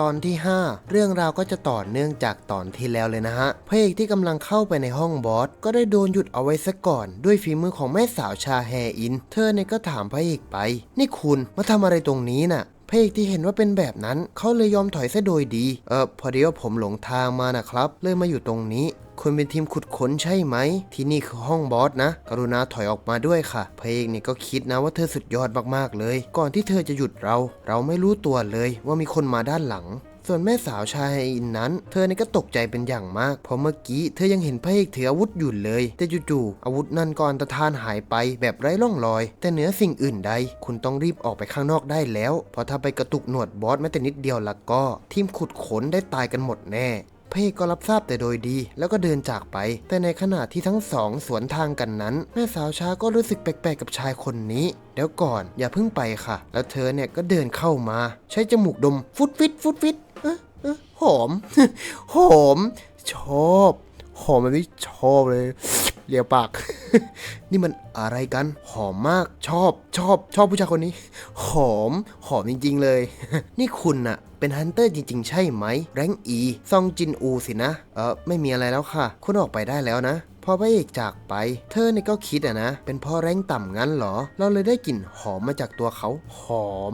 ตอนที่ 5 เรื่องราวก็จะต่อเนื่องจากตอนที่แล้วเลยนะฮะพระเอกที่กำลังเข้าไปในห้องบอสก็ได้โดนหยุดเอาไว้ซะก่อน ด้วยฝีมือของแม่สาวชาแฮอิน เธอเนี่ยก็ถามพระเอกไป นี่คุณมาทำอะไรตรงนี้น่ะพระเอกที่เห็นว่าเป็นแบบนั้น เขาเลยยอมถอยซะโดยดี เออพอดีว่าผมหลงทางมานะครับ เลยมาอยู่ตรงนี้ คุณเป็นทีมขุดค้นใช่ไหม ที่นี่คือห้องบอสนะ กรุณาถอยออกมาด้วยค่ะ พระเอกนี่ก็คิดนะว่าเธอสุดยอดมากๆเลย ก่อนที่เธอจะหยุดเรา เราไม่รู้ตัวเลยว่ามีคนมาด้านหลังส่วนแม่สาวชายอินนั้น เธอนี่ก็ตกใจเป็นอย่างมาก เพราะเมื่อกี้เธอยังเห็นพระเอกถืออาวุธอยู่เลย แต่จู่ๆอาวุธนั่นก็อันตรธานหายไปแบบไร้ร่องรอย แต่เหนือสิ่งอื่นใด คุณต้องรีบออกไปข้างนอกได้แล้ว เพราะถ้าไปกระตุกหนวดบอสแม้แต่นิดเดียวละก็ ทีมขุดขนได้ตายกันหมดแน่ พระเอกก็รับทราบแต่โดยดี แล้วก็เดินจากไป แต่ในขณะที่ทั้งสองสวนทางกันนั้น แม่สาวช้าก็รู้สึกแปลกๆกับชายคนนี้เดี๋ยวก่อนอย่าเพิ่งไปค่ะ แล้วเธอเนี่ยก็เดินเข้ามา ใช้จมูกดมฟุดฟิตฟุดฟิตเอ๊ะเอ๊ะหอมหอมชอบหอมแบบนี้ชอบเลยเลียปาก นี่มันอะไรกัน หอมมากชอบชอบชอบผู้ชายคนนี้ หอมหอมจริง ๆ เลย นี่คุณน่ะ เป็นฮันเตอร์จริง ๆ ใช่ไหม แรงอี ซองจินอูสินะ เออไม่มีอะไรแล้วค่ะ คุณออกไปได้แล้วนะพอพระเอกจากไป เธอเนี่ยก็คิดอะนะ เป็นพ่อแรงต่ำงั้นเหรอ เราเลยได้กลิ่นหอมมาจากตัวเขา หอม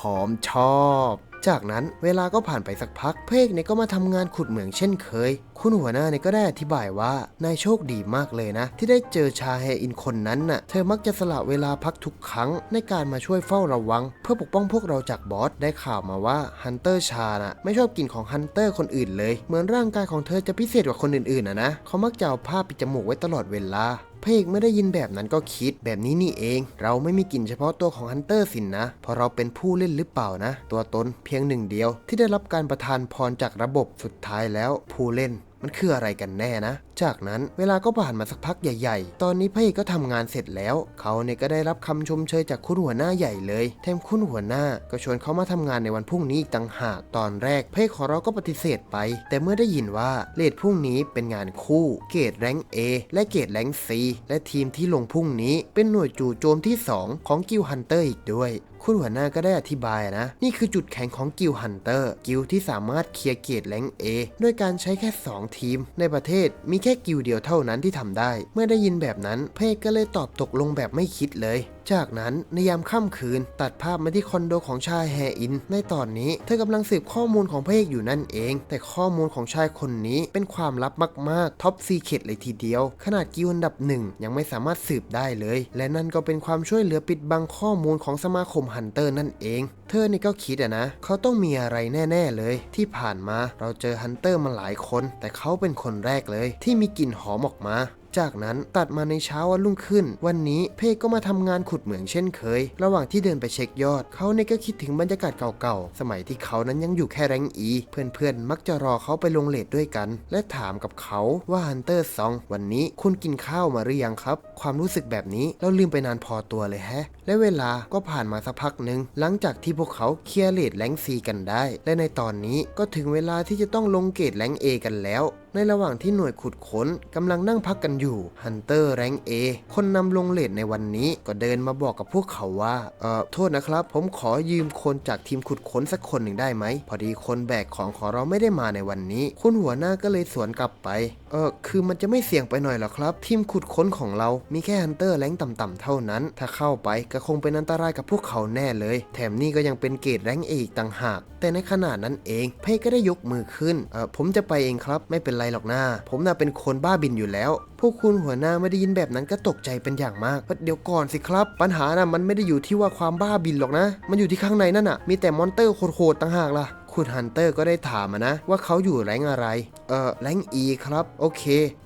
หอมชอบ จากนั้นเวลาก็ผ่านไปสักพัก เพกเนี่ยก็มาทำงานขุดเหมืองเช่นเคย คุณหัวหน้าเนี่ยก็ได้อธิบายว่านายโชคดีมากเลยนะ ที่ได้เจอชาแฮอินคนนั้นน่ะ เธอมักจะสละเวลาพักทุกครั้งในการมาช่วยเฝ้าระวัง เพื่อปกป้องพวกเราจากบอสได้ข่าวมาว่าฮันเตอร์ชาน่ะไม่ชอบกินของฮันเตอร์คนอื่นเลย เหมือนร่างกายของเธอจะพิเศษกว่าคนอื่นๆนะนะเขามักจะเอาผ้าปิดจมูกไว้ตลอดเวลา พระเอกไม่ได้ยินแบบนั้นก็คิดแบบนี้นี่เอง เราไม่มีกลิ่นเฉพาะตัวของฮันเตอร์สินนะเพราะเราเป็นผู้เล่นหรือเปล่านะ ตัวตนเพียงหนึ่งเดียว ที่ได้รับการประทานพรจากระบบสุดท้ายแล้ว ผู้เล่นมันคืออะไรกันแน่นะ จากนั้นเวลาก็ผ่านมาสักพักใหญ่ ๆ ตอนนี้พระเอกก็ทำงานเสร็จแล้ว เขาเนี่ยก็ได้รับคำชมเชยจากคุณหัวหน้าใหญ่เลยแถมคุณหัวหน้าก็ชวนเขามาทำงานในวันพรุ่งนี้อีกต่างหาก ตอนแรกพระเอกของเราก็ปฏิเสธไป แต่เมื่อได้ยินว่าเลทพรุ่งนี้เป็นงานคู่ เกรดแรง A และเกรดแรง C และทีมที่ลงพรุ่งนี้ เป็นหน่วยจู่โจมที่ 2 ของกิลฮันเตอร์อีกด้วยคุณหัวหน้าก็ได้อธิบายนะ นี่คือจุดแข็งของกิลฮันเตอร์กิลที่สามารถเคลียร์เกตแรงเอด้วยการใช้แค่ 2 ทีม ในประเทศมีแค่แค่กิวเดียวเท่านั้นที่ทำได้ เมื่อได้ยินแบบนั้นเพกก็เลยตอบตกลงแบบไม่คิดเลยจากนั้นในยามค่ำคืน ตัดภาพมาที่คอนโดของชายแฮอิน ในตอนนี้เธอกำลังสืบข้อมูลของพระเอกอยู่นั่นเอง แต่ข้อมูลของชายคนนี้เป็นความลับมากๆท็อปซีเคตเลยทีเดียว ขนาดกิลอันดับหนึ่งยังไม่สามารถสืบได้เลย และนั่นก็เป็นความช่วยเหลือปิดบังข้อมูลของสมาคมฮันเตอร์นั่นเอง เธอนี่ก็คิดอะนะ เขาต้องมีอะไรแน่ ๆเลย ที่ผ่านมาเราเจอฮันเตอร์มาหลายคน แต่เขาเป็นคนแรกเลย ที่มีกลิ่นหอมออกมา จากนั้นตัดมาในเช้าวันรุ่งขึ้น วันนี้เพกก็มาทำงานขุดเหมืองเช่นเคย ระหว่างที่เดินไปเช็คยอด เขาเนี่ยก็คิดถึงบรรยากาศเก่าๆ สมัยที่เขานั้นยังอยู่แค่แรงอี เพื่อนๆ มักจะรอเขาไปลงเลทด้วยกัน และถามกับเขาว่าฮันเตอร์ซองวันนี้คุณกินข้าวมาหรือยังครับ ความรู้สึกแบบนี้เราลืมไปนานพอตัวเลยแฮะ และเวลาก็ผ่านมาสักพักหนึ่งหลังจากที่พวกเขาเคลียร์เลทแรงซีกันได้ และในตอนนี้ก็ถึงเวลาที่จะต้องลงเกตแรงเอกันแล้ว ในระหว่างที่หน่วยขุดค้นกำลังนั่งพักกันอยู่ฮันเตอร์แรงเอคนนำลงเลทในวันนี้ก็เดินมาบอกกับพวกเขาว่า เอ่อ โทษนะครับ ผมขอยืมคนจากทีมขุดค้นสักคนหนึ่งได้ไหม พอดีคนแบกของของเราไม่ได้มาในวันนี้ คุณหัวหน้าก็เลยสวนกลับไป เออคือมันจะไม่เสี่ยงไปหน่อยหรอครับ ทีมขุดค้นของเรา มีแค่ฮันเตอร์แรงต่ำๆเท่านั้น ถ้าเข้าไปก็คงเป็นอันตรายกับพวกเขาแน่เลย แถมนี่ก็ยังเป็นเกรดแรงเอกต่างหาก แต่ในขณะนั้นเอง เพ่ก็ได้ยกมือขึ้น เออผมจะไปเองครับ ไม่เป็นไรหรอกนะผมน่ะเป็นคนบ้าบินอยู่แล้ว พวกคุณหัวหน้าไม่ได้ยินแบบนั้นก็ตกใจเป็นอย่างมาก เดี๋ยวก่อนสิครับ ปัญหาน่ะมันไม่ได้อยู่ที่ว่าความบ้าบินหรอกนะ มันอยู่ที่ข้างในนั่นน่ะ มีแต่มอนเตอร์โหดๆต่างหากล่ะคุณฮันเตอร์ก็ได้ถามนะว่าเขาอยู่แรงอะไร เออแรงอีครับ โอเค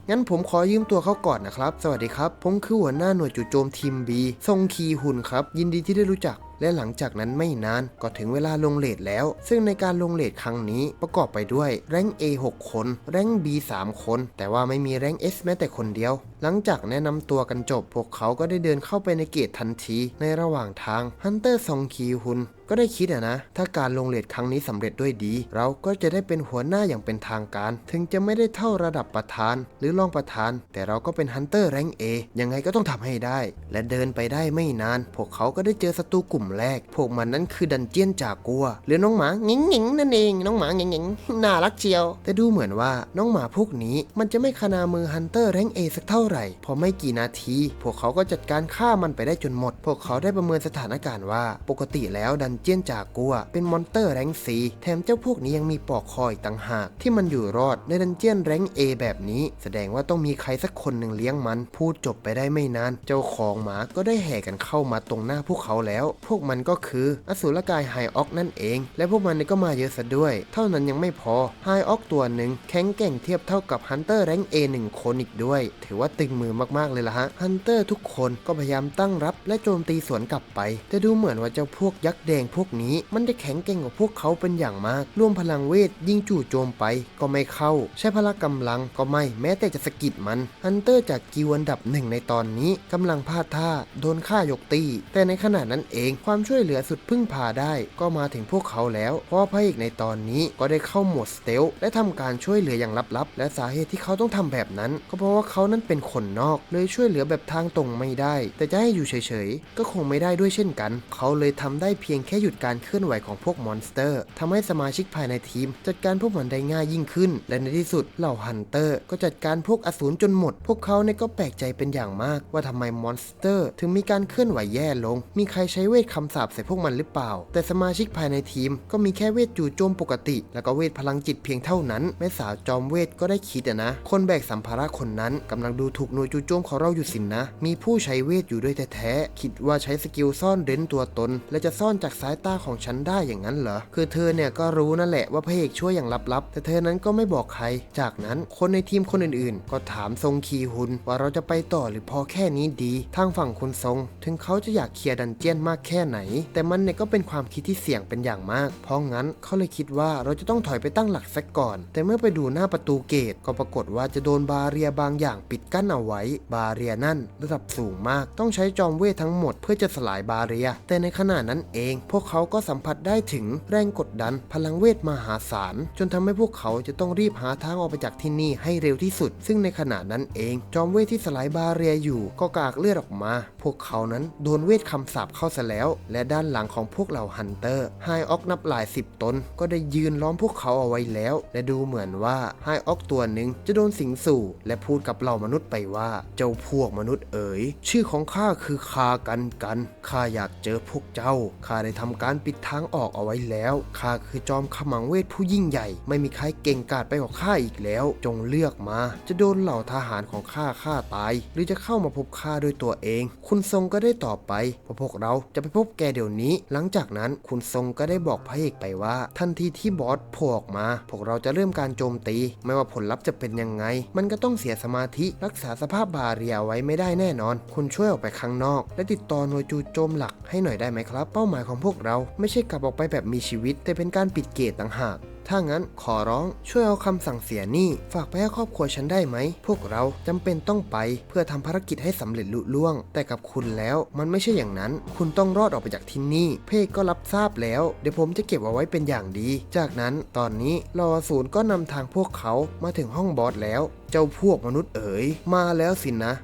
งั้นผมขอยืมตัวเขาก่อนนะครับ สวัสดีครับ ผมคือหัวหน้าหน่วยจู่โจมทีมบีทรงคีหุนครับ ยินดีที่ได้รู้จัก และหลังจากนั้นไม่นานก็ถึงเวลาลงเลทแล้ว ซึ่งในการลงเลทครั้งนี้ประกอบไปด้วยแรง A 6 คน แรง B 3 คน แต่ว่าไม่มีแรง S แม้แต่คนเดียว หลังจากแนะนำตัวกันจบ พวกเขาก็ได้เดินเข้าไปในเกตทันทีในระหว่างทางฮันเตอร์ซองคีฮุนก็ได้คิดอะนะ ถ้าการลงเลทครั้งนี้สำเร็จด้วยดี เราก็จะได้เป็นหัวหน้าอย่างเป็นทางการ ถึงจะไม่ได้เท่าระดับประธาน หรือรองประธาน แต่เราก็เป็นฮันเตอร์แรงเอยังไงก็ต้องทำให้ได้ และเดินไปได้ไม่นาน พวกเขาก็ได้เจอศัตรูกลุ่มแรก พวกมันนั้นคือดันเจียนจากกัว หรือน้องหมาหงิงหงิงนั่นเอง น้องหมาหงิงหงิงน่ารักเชียว แต่ดูเหมือนว่าน้องหมาพวกนี้มันจะไม่ขนามือฮันเตอร์แรงเอสักเท่าไหร่ พอไม่กี่นาที พวกเขาก็จัดการฆ่ามันไปได้จนหมด พวกเขาได้ประเมินสถานการณ์ว่า ปกติแล้วดันเจียนจากกัว เป็นมอนเตอร์แรงซีแถมเจ้าพวกนี้ยังมีปอกคออีกต่างหาก ที่มันอยู่รอดในดันเจียนแรงเอแบบนี้ แสดงว่าต้องมีใครสักคนหนึ่งเลี้ยงมัน พูดจบไปได้ไม่นาน เจ้าของหมาก็ได้แห่กันเข้ามาตรงหน้าพวกเขาแล้ว พวกมันก็คืออสูรกายไฮออกนั่นเอง และพวกมันก็มาเยอะซะด้วย เท่านั้นยังไม่พอไฮออกตัวหนึ่งแข็งแกร่งเทียบเท่ากับฮันเตอร์แรงเอหนึ่งคนอีกด้วย ถือว่าตึงมือมากๆเลยล่ะฮะฮันเตอร์ทุกคนก็พยายามตั้งรับและโจมตีสวนกลับไป แต่ดูเหมือนว่าเจ้าพวกยักษ์แดงพวกนี้ มันจะแข็งแกร่งกว่าพวกเขาเป็นอย่างมาก ร่วมพลังเวทยิงจู่โจมไปก็ไม่เข้า ใช้พละกำลังก็ไม่แม้แต่จะสะกิดมันฮันเตอร์จากกิวอันดับหนึ่งในตอนนี้กำลังพลาดท่าโดนฆ่ายกตี แต่ในขณะนั้นเองความช่วยเหลือสุดพึ่งพาได้ ก็มาถึงพวกเขาแล้ว เพราะว่าพระเอกในตอนนี้ก็ได้เข้าโหมดสเตลและทำการช่วยเหลืออย่างลับๆ และสาเหตุที่เขาต้องทำแบบนั้น ก็เพราะว่าเขานั้นเป็นคนนอกเลยช่วยเหลือแบบทางตรงไม่ได้ แต่จะให้อยู่เฉยๆ ก็คงไม่ได้ด้วยเช่นกัน เขาเลยทำได้เพียงแค่หยุดการเคลื่อนไหวของพวกมอนสเตอร์ทำให้สมาชิกภายในทีม จัดการพวกมันได้ง่ายยิ่งขึ้น และในที่สุดเหล่าฮันเตอร์ก็จัดการพวกอสูรจนหมด พวกเขาเนี่ยก็แปลกใจเป็นอย่างมาก ว่าทำไมมอนสเตอร์ถึงมีการเคลื่อนไหวแย่ลง มีใครใช้เวทคำสาปใส่พวกมันหรือเปล่า แต่สมาชิกภายในทีมก็มีแค่เวทจู่โจมปกติ แล้วก็เวทพลังจิตเพียงเท่านั้นแม่สาวจอมเวทก็ได้คิดอะนะ คนแบกสัมภาระคนนั้นกำลังดูถูกหน่วยจู่โจมของเราอยู่สินนะ มีผู้ใช้เวทอยู่ด้วยแท้ๆ คิดว่าใช้สกิลซ่อนเร้นตัวตน และจะซ่อนจากสายตาของฉันได้อย่างนั้นเหรอ คือเธอเนี่ยก็รู้นั่นแหละว่าพระเอกช่วยอย่างลับๆ แต่เธอนั้นก็ไม่บอกใคร จากนั้นคนในทีมคนอื่นๆ ก็ถามทรงคีฮุนว่าเราจะไปต่อหรือพอแค่นี้ดี ทางฝั่งคุณทรง ถึงเขาจะอยากเคลียร์ดันเจียนมากแค่ไหน แต่มันเนี่ยก็เป็นความคิดที่เสี่ยงเป็นอย่างมาก เพราะงั้นเขาเลยคิดว่าเราจะต้องถอยไปตั้งหลักสักก่อน แต่เมื่อไปดูหน้าประตูเกตก็ปรากฏว่าจะโดนบาเรียบางอย่างปิดกั้นเอาไว้ บาเรียนั่นระดับสูงมาก ต้องใช้จอมเวททั้งหมดเพื่อจะสลายบาเรีย แต่ในขณะนั้นเอง พวกเขาก็สัมผัสได้ถึงแรงกดดันพลังเวทมหาศาล จนทำให้พวกเขาจะต้องรีบหาทางออกไปจากที่นี่ให้เร็วที่สุด ซึ่งในขณะนั้นเอง จอมเวทที่สลายบาเรียอยู่ ก็กากเลือดออกมา พวกเขานั้นโดนเวทคำสาปเข้าซะแล้ว และด้านหลังของพวกเหล่าฮันเตอร์ไฮออกนับหลายสิบตน ก็ได้ยืนล้อมพวกเขาเอาไว้แล้ว และดูเหมือนว่าไฮออกตัวหนึ่งจะโดนสิงสู่ และพูดกับเหล่ามนุษย์ไปว่า เจ้าพวกมนุษย์เอ๋ย ชื่อของข้าคือคากันกันข้าอยากเจอพวกเจ้าข้าได้ทำการปิดทางออกเอาไว้แล้วข้าคือจอมขมังเวทผู้ยิ่งใหญ่ ไม่มีใครเก่งกาจไปกว่าข้าอีกแล้ว จงเลือกมา จะโดนเหล่าทหารของข้าฆ่าตาย หรือจะเข้ามาพบข้าด้วยตัวเอง คุณทรงก็ได้ตอบไปเพราพวกเราจะไปพบแกเดี๋ยวนี้ หลังจากนั้นคุณทรงก็ได้บอกพระเอกไปว่า ทันทีที่บอสโผล่ออกมา พวกเราจะเริ่มการโจมตี ไม่ว่าผลลัพธ์จะเป็นยังไง มันก็ต้องเสียสมาธิรักษาสภาพบาเรียไว้ไม่ได้แน่นอน คุณช่วยออกไปข้างนอก และติดต่อหน่วยจูโจมหลักให้หน่อยได้ไหมครับ เป้าหมายของพวกเราไม่ใช่กลับออกไปแบบมีชีวิต แต่เป็นการปิดเกตต่างหาก ถ้างั้นขอร้องช่วยเอาคำสั่งเสียนี่ฝากไปให้ครอบครัวฉันได้ไหม พวกเราจำเป็นต้องไปเพื่อทำภารกิจให้สำเร็จลุล่วง แต่กับคุณแล้วมันไม่ใช่อย่างนั้น คุณต้องรอดออกไปจากที่นี่ เพกก็รับทราบแล้ว เดี๋ยวผมจะเก็บเอาไว้เป็นอย่างดี จากนั้นตอนนี้รอศูนย์ก็นำทางพวกเขามาถึงห้องบอสแล้ว เจ้าพวกมนุษย์เอ๋ยมาแล้วสินะ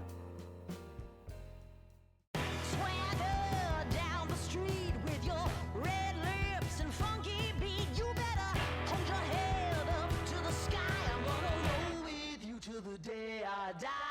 die.